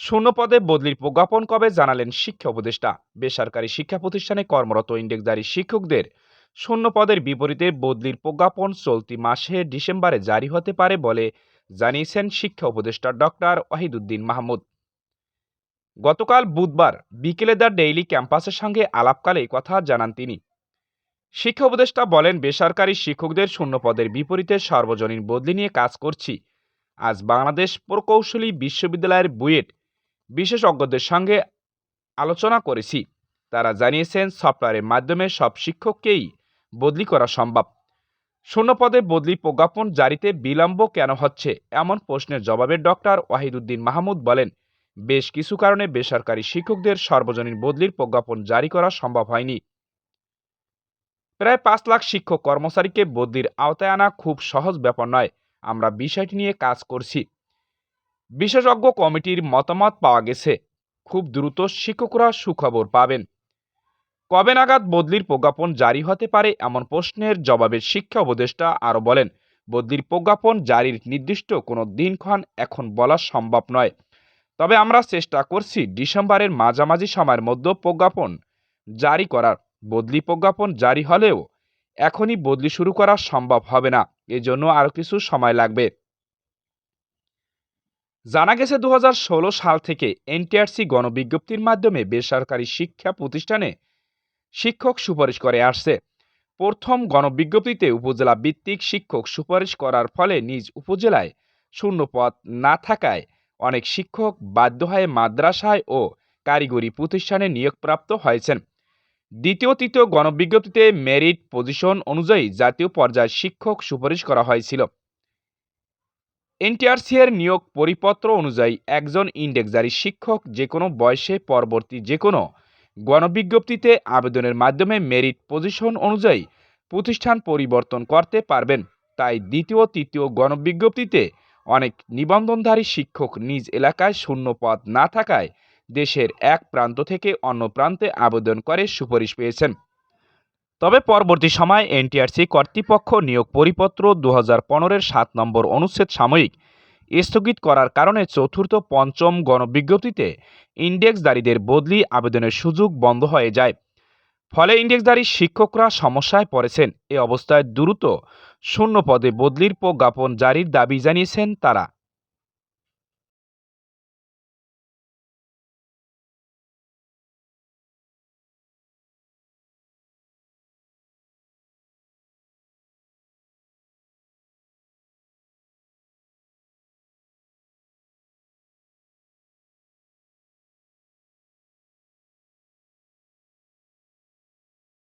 শূন্য পদে বদলির প্রজ্ঞাপন কবে জানালেন শিক্ষা উপদেষ্টা। বেসরকারি শিক্ষা প্রতিষ্ঠানে কর্মরত ইন্ডেক্সধারী শিক্ষকদের শূন্য পদের বিপরীতে বদলির প্রজ্ঞাপন চলতি মাসে ডিসেম্বরে জারি হতে পারে বলে জানিয়েছেন শিক্ষা উপদেষ্টা ডক্টর ওয়াহিদুদ্দিন মাহমুদ। গতকাল বুধবার বিকেলে দ্য ডেইলি ক্যাম্পাসের সঙ্গে আলাপকালে কথা জানান তিনি। শিক্ষা উপদেষ্টা বলেন, বেসরকারি শিক্ষকদের শূন্য পদের বিপরীতে সর্বজনীন বদলি নিয়ে কাজ করছি। আজ বাংলাদেশ প্রকৌশলী বিশ্ববিদ্যালয়ের বুয়েট বিশেষজ্ঞদের সঙ্গে আলোচনা করেছি। তারা জানিয়েছেন, সফটওয়্যারের মাধ্যমে সব শিক্ষককেই বদলি করা সম্ভব। শূন্য পদে বদলি প্রজ্ঞাপন জারিতে বিলম্ব কেন হচ্ছে, এমন প্রশ্নের জবাবে ডক্টর ওয়াহিদুদ্দিন মাহমুদ বলেন, বেশ কিছু কারণে বেসরকারি শিক্ষকদের সর্বজনীন বদলির প্রজ্ঞাপন জারি করা সম্ভব হয়নি। প্রায় পাঁচ লাখ শিক্ষক কর্মচারীকে বদলির আওতায় আনা খুব সহজ ব্যাপার নয়। আমরা বিষয়টি নিয়ে কাজ করছি। বিশেষজ্ঞ কমিটির মতামত পাওয়া গেছে। খুব দ্রুত শিক্ষকরা সুখবর পাবেন। কবে নাগাদ বদলির প্রজ্ঞাপন জারি হতে পারে এমন প্রশ্নের জবাবে শিক্ষা উপদেষ্টা আরও বলেন, বদলির প্রজ্ঞাপন জারির নির্দিষ্ট কোনো দিনক্ষণ এখন বলা সম্ভব নয়। তবে আমরা চেষ্টা করছি ডিসেম্বরের মাঝামাঝি সময়ের মধ্যে প্রজ্ঞাপন জারি করার। বদলি প্রজ্ঞাপন জারি হলেও এখনই বদলি শুরু করা সম্ভব হবে না। এজন্য আরও কিছু সময় লাগবে। জানা গেছে দু হাজার ষোলো সাল থেকে এনটিআরসি গণবিজ্ঞপ্তির মাধ্যমে বেসরকারি শিক্ষা প্রতিষ্ঠানে শিক্ষক সুপারিশ করে আসছে। প্রথম গণবিজ্ঞপ্তিতে উপজেলা ভিত্তিক শিক্ষক সুপারিশ করার ফলে নিজ উপজেলায় শূন্য পদ না থাকায় অনেক শিক্ষক বাধ্য হয়ে মাদ্রাসায় ও কারিগরি প্রতিষ্ঠানে নিয়োগপ্রাপ্ত হয়েছেন। দ্বিতীয় তৃতীয় গণবিজ্ঞপ্তিতে মেরিট পজিশন অনুযায়ী জাতীয় পর্যায়ে শিক্ষক সুপারিশ করা হয়েছিল। এনটিআরসি এর নিয়োগ পরিপত্র অনুযায়ী একজন ইন্ডেক্সজারি শিক্ষক যে কোনো বয়সে পরবর্তী যে কোনো গণবিজ্ঞপ্তিতে আবেদনের মাধ্যমে মেরিট পজিশন অনুযায়ী প্রতিষ্ঠান পরিবর্তন করতে পারবেন। তাই দ্বিতীয় তৃতীয় গণবিজ্ঞপ্তিতে অনেক নিবন্ধনধারী শিক্ষক নিজ এলাকায় শূন্য পদ না থাকায় দেশের এক প্রান্ত থেকে অন্য প্রান্তে আবেদন করে সুপারিশ পেয়েছেন। তবে পরবর্তী সময় এনটিআরসি কর্তৃপক্ষ নিয়োগ পরিপত্র দু হাজার সাত নম্বর অনুচ্ছেদ সাময়িক স্থগিত করার কারণে চতুর্থ পঞ্চম গণবিজ্ঞপ্তিতে ইন্ডেক্সদারীদের বদলি আবেদনের সুযোগ বন্ধ হয়ে যায়। ফলে ইন্ডেক্সধারী শিক্ষকরা সমস্যায় পড়েছেন। এ অবস্থায় দ্রুত শূন্য পদে বদলির প্রজ্ঞাপন জারির দাবি জানিয়েছেন তারা।